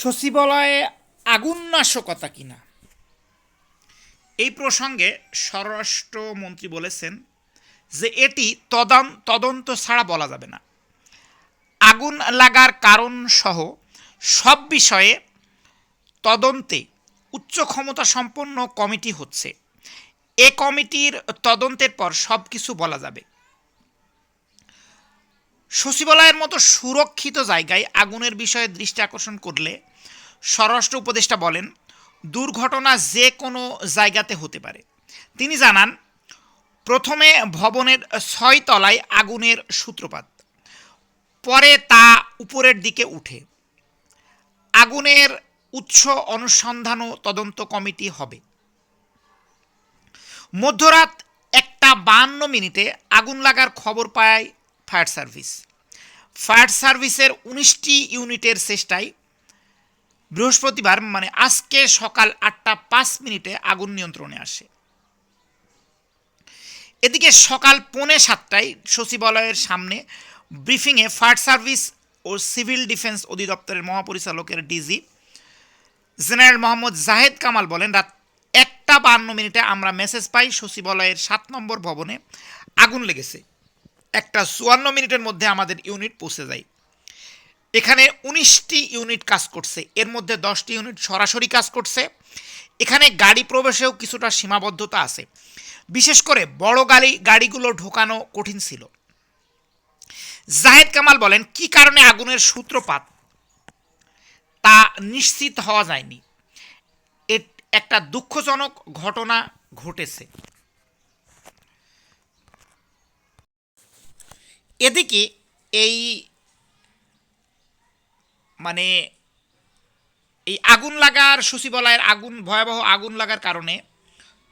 সচিবালয়ে আগুন নাশকতা কিনা? এই প্রসঙ্গে স্বরাষ্ট্রমন্ত্রী বলেছেন যে এটি তদন, তদন্ত ছাড়া বলা যাবে না। আগুন লাগার কারণ সহ সব বিষয়ে তদন্তে উচ্চ ক্ষমতা সম্পন্ন কমিটি হচ্ছে। এ কমিটির তদন্তের পর সব কিছু বলা যাবে। সচিবালয়ের মতো সুরক্ষিত জায়গায় আগুনের বিষয়ে দৃষ্টি আকর্ষণ করলে স্বরাষ্ট্র উপদেষ্টা বলেন, দুর্ঘটনা যে কোনো জায়গাতে হতে পারে। তিনি জানান, প্রথমে ভবনের ছয় তলায় আগুনের সূত্রপাত, পরে তা উপরের দিকে উঠে। আগুনের উৎস অনুসন্ধান ও তদন্ত কমিটি হবে। মধ্যরাত একটা বান্ন মিনিটে আগুন লাগার খবর পায় ফায়ার সার্ভিস। ফায়ার সার্ভিসের উনিশটি ইউনিটের চেষ্টায় বৃহস্পতিবার মানে আজকে সকাল আটটা পাঁচ মিনিটে আগুন নিয়ন্ত্রণে আসে। এদিকে সকাল পৌনে সাতটায় সচিবালয়ের সামনে ব্রিফিংয়ে ফায়ার সার্ভিস ও সিভিল ডিফেন্স অধিদপ্তরের মহাপরিচালকের ডিজি জেনারেল মোহাম্মদ জাহেদ কামাল বলেন, রাত একটা বান্ন মিনিটে আমরা মেসেজ পাই সচিবালয়ের সাত নম্বর ভবনে আগুন লেগেছে। একটা চুয়ান্ন মিনিটের মধ্যে আমাদের ইউনিট পৌঁছে যায়। এখানে উনিশটি ইউনিট কাজ করছে। এর মধ্যে দশটি ইউনিট সরাসরি কাজ করছে। এখানে গাড়ি প্রবেশেও কিছুটা সীমাবদ্ধতা আছে। বিশেষ করে বড় গাড়ি, গাড়িগুলো ঢোকানো কঠিন ছিল। জাহেদ কামাল বলেন, কি কারণে আগুনের সূত্রপাত? তা নিশ্চিত হওয়া যায়নি। একটা দুঃখজনক ঘটনা ঘটেছে। এদিকে এই মানে এই আগুন লাগার, সচিবালয়ের আগুন, ভয়াবহ আগুন লাগার কারণে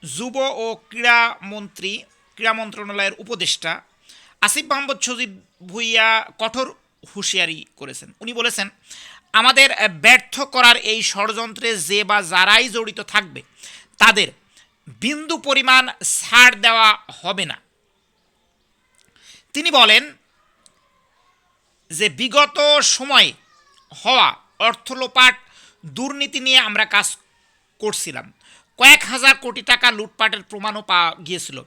যুব ও ক্রীড়া মন্ত্রী, ক্রীড়া মন্ত্রণালয়ের উপদেষ্টা আসিফ মাহমুদ সজীব ভুইয়া কঠোর হুঁশিয়ারি করেছেন। উনি বলেছেন, আমাদের ব্যর্থ করার এই ষড়যন্ত্রে যে বা যারাই জড়িত থাকবে, তাদের বিন্দু পরিমাণ ছাড় দেওয়া হবে না। তিনি বলেন যে বিগত সময়ে হওয়া অর্থ লোপাট দুর্নীতি নিয়ে আমরা কাজ করছিলাম। কয়েক হাজার কোটি টাকা লুটপাটের প্রমাণও পাওয়া গিয়েছিল।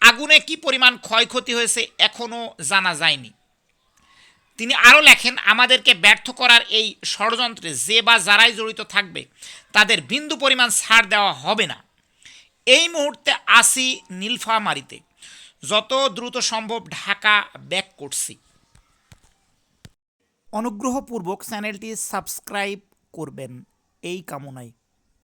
আগুনে কি পরিমাণ ক্ষয়ক্ষতি হয়েছে এখনও জানা যায়নি। তিনি আরও লেখেন, আমাদেরকে ব্যর্থ করার এই ষড়যন্ত্রে যে বা যারাই জড়িত থাকবে, তাদের বিন্দু পরিমাণ ছাড় দেওয়া হবে না। এই মুহূর্তে আসি নীলফামারিতে। যত দ্রুত সম্ভব ঢাকা ব্যাক করছি। অনুগ্রহপূর্বক চ্যানেলটি সাবস্ক্রাইব করবেন। এই কামনায়।